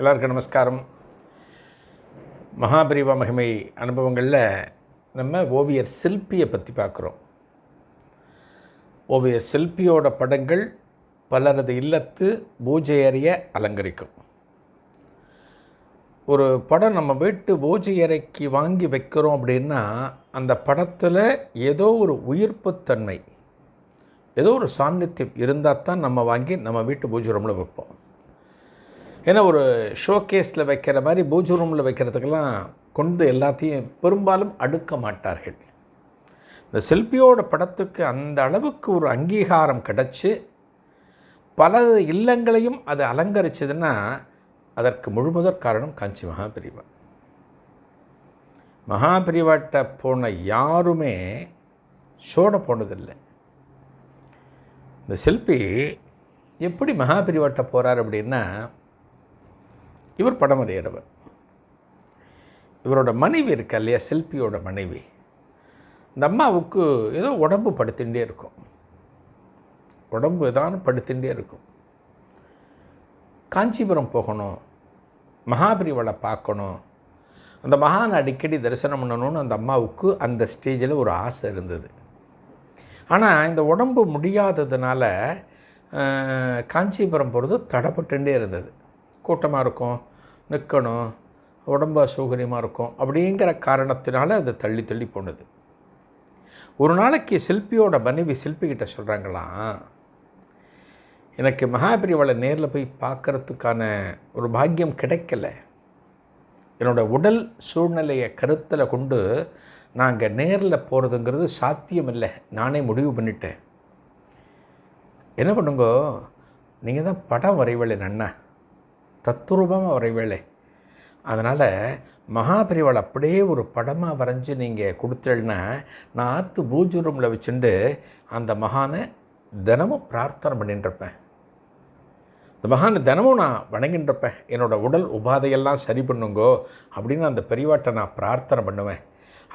எல்லாருக்கும் நமஸ்காரம். மகாபரிவா மகிமை அனுபவங்களில் நம்ம ஓவியர் சில்பியை பற்றி பார்க்குறோம். ஓவியர் சில்பியோட படங்கள் பலரது இல்லத்து பூஜை அறைய அலங்கரிக்கும். ஒரு படம் நம்ம வீட்டு பூஜை அறைக்கு வாங்கி வைக்கிறோம் அப்படின்னா அந்த படத்தில் ஏதோ ஒரு உயிர்ப்புத்தன்மை ஏதோ ஒரு சாநித்தியம் இருந்தால் தான் நம்ம வாங்கி நம்ம வீட்டு பூஜை ரூமில் வைப்போம். ஏன்னா ஒரு ஷோகேஸில் வைக்கிற மாதிரி பூஜை ரூமில் வைக்கிறதுக்கெல்லாம் கொண்டு எல்லாத்தையும் பெரும்பாலும் அடுக்க மாட்டார்கள். இந்த செல்பியோட படத்துக்கு அந்த அளவுக்கு ஒரு அங்கீகாரம் கிடச்சி பல இல்லங்களையும் அது அலங்கரிச்சதுன்னா அதற்கு முழுமுதற் காரணம் காஞ்சி மகாபிரிவா. மகாபிரிவாட்ட போன யாருமே ஷோட போனதில்லை. இந்த செல்பி எப்படி மகாபிரிவாட்ட போகிறார் அப்படின்னா இவர் படம் வரைகிறவர் இவரோட மனைவி இருக்கா இல்லையா சில்பியோட மனைவி. இந்த அம்மாவுக்கு ஏதோ உடம்பு படுத்திகிட்டே இருக்கும். உடம்பு ஏதான படுத்திகிட்டே இருக்கும். காஞ்சிபுரம் போகணும் மகாபிரிவளை பார்க்கணும். அந்த மகான் அடிக்கடி தரிசனம் பண்ணணும்னு அந்த அம்மாவுக்கு அந்த ஸ்டேஜில் ஒரு ஆசை இருந்தது. ஆனால் இந்த உடம்பு முடியாததுனால காஞ்சிபுரம் போகிறது தடப்பட்டுட்டே இருந்தது. கூட்டமாக இருக்கும் நிற்கணும் உடம்பு அசௌகரியமாக இருக்கும் அப்படிங்கிற காரணத்தினால அது தள்ளி தள்ளி போனது. ஒரு நாளைக்கு சிற்பியோட மனைவி சிற்பிக்கிட்ட சொல்கிறாங்களாம் எனக்கு மகாபிரிவாளை நேரில் போய் பார்க்கறதுக்கான ஒரு பாக்கியம் கிடைக்கல. என்னோடய உடல் சூழ்நிலையை கருத்தில் கொண்டு நாங்கள் நேரில் போகிறதுங்கிறது சாத்தியம் இல்லை நானே முடிவு பண்ணிட்டேன். என்ன பண்ணுங்க நீங்கள் தான் படம் வரைவலை நன்னா. தத்ரூபம் அவரை வேலை. அதனால் மகாபிரிவாள் அப்படியே ஒரு படமாக வரைஞ்சி நீங்கள் கொடுத்தேன்னா நான் ஆற்று பூஜை ரூமில் வச்சுட்டு அந்த மகானை தினமும் பிரார்த்தனை பண்ணிட்டுருப்பேன் இந்த மகானை தினமும் நான் வணங்கின்றப்பேன் என்னோட உடல் உபாதையெல்லாம் சரி பண்ணுங்கோ அப்படின்னு அந்த பெரியவாட்டை நான் பிரார்த்தனை பண்ணுவேன்.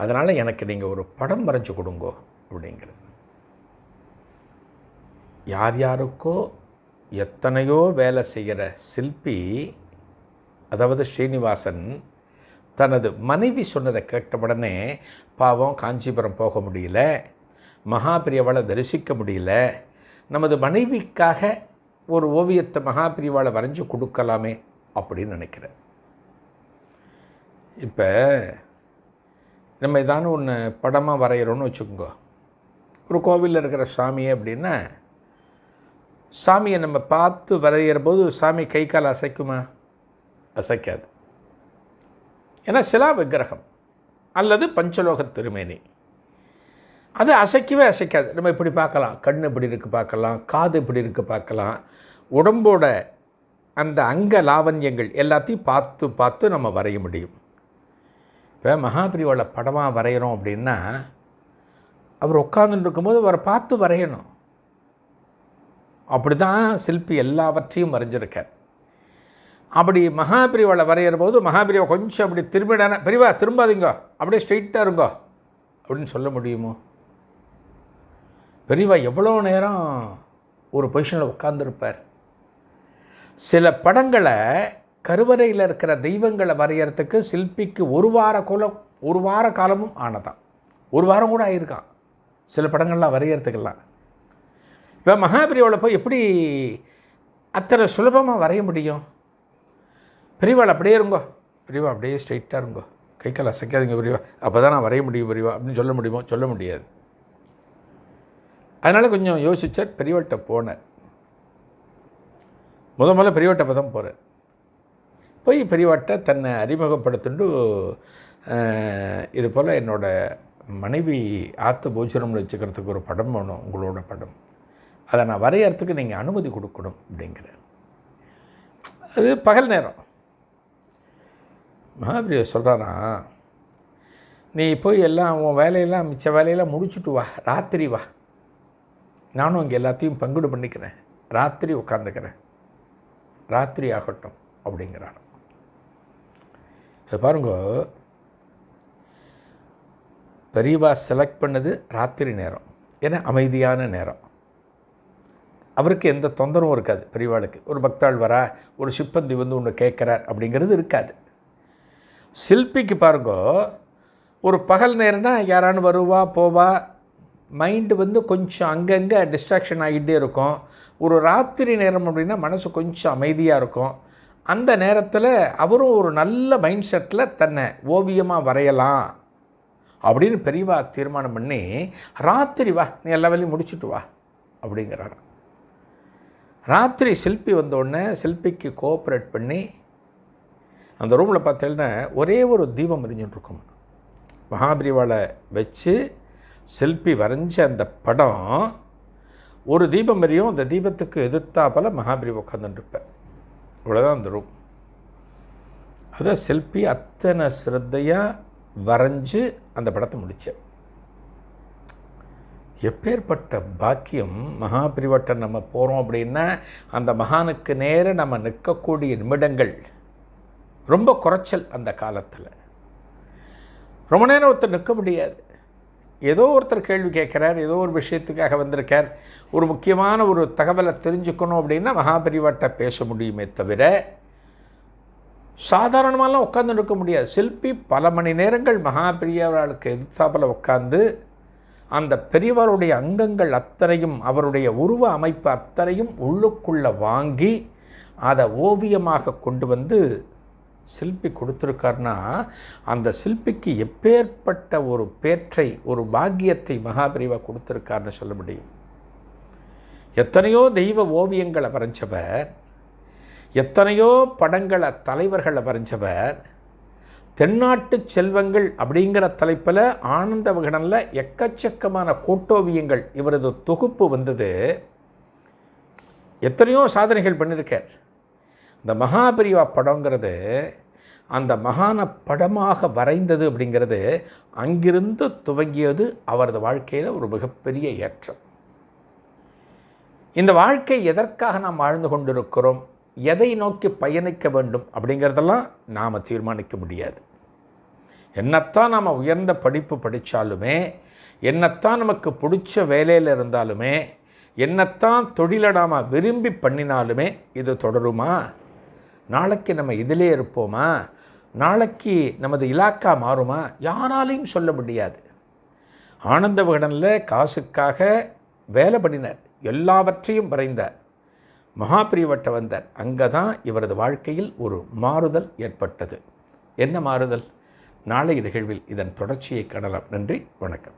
அதனால் எனக்கு நீங்கள் ஒரு படம் வரைஞ்சி கொடுங்கோ அப்படிங்கிறது. யார் யாருக்கோ எத்தனையோ வேலை செய்கிற சிற்பி அதாவது ஸ்ரீனிவாசன் தனது மனைவி சொன்னதை கேட்டவுடனே பாவம் காஞ்சிபுரம் போக முடியல மகாபிரியவாளை தரிசிக்க முடியல நமது மனைவிக்காக ஒரு ஓவியத்தை மகாபிரிவாளை வரைஞ்சி கொடுக்கலாமே அப்படின்னு நினைக்கிறேன். இப்போ நம்ம ஏதானு ஒன்று படமாக வரைகிறோன்னு வச்சுக்கோங்க. ஒரு கோவிலில் இருக்கிற சாமியே அப்படின்னா சாமியை நம்ம பார்த்து வரைகிற போது சாமி கை கால் அசைக்குமா? அசைக்காது. ஏன்னா சிலா விக்கிரகம் அல்லது பஞ்சலோக திருமேனி. அது அசைக்கவே அசைக்காது. நம்ம இப்படி பார்க்கலாம். கண் இப்படி இருக்குது பார்க்கலாம். காது இப்படி இருக்குது பார்க்கலாம். உடம்போட அந்த அங்க லாவண்யங்கள் எல்லாத்தையும் பார்த்து பார்த்து நம்ம வரைய முடியும். இப்போ மகாபிரிவோட படமாக வரைகிறோம் அப்படின்னா அவர் உட்காந்துட்டு இருக்கும்போது அவரை பார்த்து வரையணும். அப்படி தான் சிற்பி எல்லாவற்றையும் வரைஞ்சிருக்கார் அப்படி மகாபிரிவாளை வரைகிற போது மகாபிரிவா கொஞ்சம் அப்படி திரும்பிடான பிரிவா திரும்பாதீங்க அப்படியே ஸ்ட்ரெயிட்டாக இருங்கோ அப்படின்னு சொல்ல முடியுமோ? பெரியவா எவ்வளோ நேரம் ஒரு பொசிஷனில் உட்காந்துருப்பார் சில படங்களை கருவறையில் இருக்கிற தெய்வங்களை வரைகிறதுக்கு சிற்பிக்கு ஒரு வார குலம் ஒரு வார காலமும் ஆனதான் ஒரு வாரம் கூட ஆயிருக்கான் சில படங்கள்லாம் வரைகிறதுக்கெல்லாம் இப்போ மகாபிரியோவில் போய் எப்படி அத்தனை சுலபமாக வரைய முடியும்? பிரிவாள் அப்படியே இருங்கோ. பிரிவா அப்படியே ஸ்ட்ரைட்டாக இருங்கோ. கை கால் அசைக்காதீங்க பிரிவா. அப்போ தான் நான் வரைய முடியும் பிரிவா. அப்படின்னு சொல்ல முடியுமோ? சொல்ல முடியாது. அதனால் கொஞ்சம் யோசித்தார் பெரியவள்கிட்ட போனேன் முத முதல்ல பெரியவட்ட அப்போ தான் போகிறேன் போய் பெரியவாட்ட தன்னை அறிமுகப்படுத்திட்டு இது போல் என்னோடய மனைவி ஆத்து போஜனம்னு வச்சுக்கிறதுக்கு ஒரு படம் வேணும் உங்களோட படம். அதை நான் வரையறதுக்கு நீங்கள் அனுமதி கொடுக்கணும் அப்படிங்கிற அது பகல் நேரம். மகாபிரிய சொல்கிறானா நீ போய் எல்லாம் உன் வேலையெல்லாம் மிச்ச வேலையெல்லாம் முடிச்சுட்டு வா ராத்திரி வா. நானும் இங்கே எல்லாத்தையும் பங்குடு பண்ணிக்கிறேன். ராத்திரி உட்காந்துக்கிறேன் ராத்திரி ஆகட்டும் அப்படிங்கிறார் இது பாருங்க பெரியவா செலக்ட் பண்ணது ராத்திரி நேரம். ஏன்னா அமைதியான நேரம். அவருக்கு எந்த தொந்தரவும் இருக்காது. பெரியவாளுக்கு ஒரு பக்தாள் வரா ஒரு சிப்பந்தி வந்து ஒன்று கேட்குறார் அப்படிங்கிறது இருக்காது. சில்பிக்கு பாருங்க ஒரு பகல் நேரம்னா யாரானு வருவா போவா மைண்டு வந்து கொஞ்சம் அங்கங்கே டிஸ்ட்ராக்ஷன் ஆகிட்டே இருக்கும். ஒரு ராத்திரி நேரம் அப்படின்னா மனசு கொஞ்சம் அமைதியாக இருக்கும். அந்த நேரத்தில் அவரும் ஒரு நல்ல மைண்ட் செட்டில் தன்னை ஓவியமாக வரையலாம் அப்படின்னு பெரியவா தீர்மானம் பண்ணி ராத்திரி வா நீ எல்லா வேலையும் முடிச்சுட்டு வா அப்படிங்கிறாராம். ராத்திரி சில்பி வந்தோடனே சில்பிக்கு கோஆப்ரேட் பண்ணி அந்த ரூமில் பார்த்தீங்கன்னா ஒரே ஒரு தீபம் எரிஞ்சுட்டு இருக்கும் மகாபிரிவாளை வச்சு செல்பி வரைஞ்ச அந்த படம் ஒரு தீபம் எரியும் அந்த தீபத்துக்கு எதிர்த்தா போல் மகாபிரிவை உட்காந்துட்டுருப்பேன் இவ்வளோதான் அந்த ரூம் அதான் செல்பி அத்தனை சிரத்தையாக வரைஞ்சு அந்த படத்தை முடித்தேன் எப்பேற்பட்ட பாக்கியம் மகாபிரிவட்டை நம்ம போகிறோம் அப்படின்னா அந்த மகானுக்கு நேர நம்ம நிற்கக்கூடிய நிமிடங்கள் ரொம்ப குறைச்சல் அந்த காலத்தில். ரொம்ப நேரம் ஒருத்தர் நிற்க முடியாது. ஏதோ ஒருத்தர் கேள்வி கேட்குறார் ஏதோ ஒரு விஷயத்துக்காக வந்திருக்கார். ஒரு முக்கியமான ஒரு தகவலை தெரிஞ்சுக்கணும் அப்படின்னா மகாபரிவாட்ட பேச முடியுமே தவிர சாதாரணமாலாம் உட்காந்து நிற்க முடியாது. சிற்பி பல மணி நேரங்கள் மகாபெரியவர்களுக்கு எதிர்த்தாப்பில் உட்காந்து அந்த பெரியவருடைய அங்கங்கள் அத்தனையும் அவருடைய உருவ அமைப்பு அத்தனையும் உள்ளுக்குள்ளே வாங்கி அதை ஓவியமாக கொண்டு வந்து சிற்பி கொடுத்துருக்காருன்னா அந்த சிற்பிக்கு எப்பேற்பட்ட ஒரு பேற்றை ஒரு பாக்கியத்தை மகாபிரிவா கொடுத்துருக்காருன்னு சொல்ல முடியும். எத்தனையோ தெய்வ ஓவியங்களை வரைஞ்சவர் எத்தனையோ படங்களை தலைவர்களை வரைஞ்சவர் தென்னாட்டு செல்வங்கள் அப்படிங்கிற தலைப்பில் ஆனந்த விகடனில் எக்கச்சக்கமான கோட்டோவியங்கள் இவரது தொகுப்பு வந்தது. எத்தனையோ சாதனைகள் பண்ணியிருக்கார் இந்த மகாபிரிவா படங்கிறது அந்த மகான படமாக வரைந்தது அப்படிங்கிறது அங்கிருந்து துவங்கியது அவரது வாழ்க்கையில் ஒரு மிகப்பெரிய ஏற்றம். இந்த வாழ்க்கை எதற்காக நாம் வாழ்ந்து கொண்டிருக்கிறோம்? எதை நோக்கி பயணிக்க வேண்டும் அப்படிங்கிறதெல்லாம் நாம் தீர்மானிக்க முடியாது. என்னத்தான் நாம் உயர்ந்த படிப்பு படித்தாலுமே என்னத்தான் நமக்கு பிடிச்ச வேலையில் இருந்தாலுமே என்னத்தான் தொழிலை நாம் விரும்பி பண்ணினாலுமே இது தொடருமா? நாளைக்கு நம்ம இதிலே இருப்போமா? நாளைக்கு நமது இலாக்கா மாறுமா? யாராலையும் சொல்ல முடியாது. ஆனந்த விகடனில் காசுக்காக வேலை பண்ணினார். எல்லாவற்றையும் வரைந்தார். மகாபிரிவட்ட வந்தார். அங்கே தான் இவரது வாழ்க்கையில் ஒரு மாறுதல் ஏற்பட்டது. என்ன மாறுதல்? நாளை நிகழ்வில் இதன் தொடர்ச்சியை காணலாம். நன்றி வணக்கம்.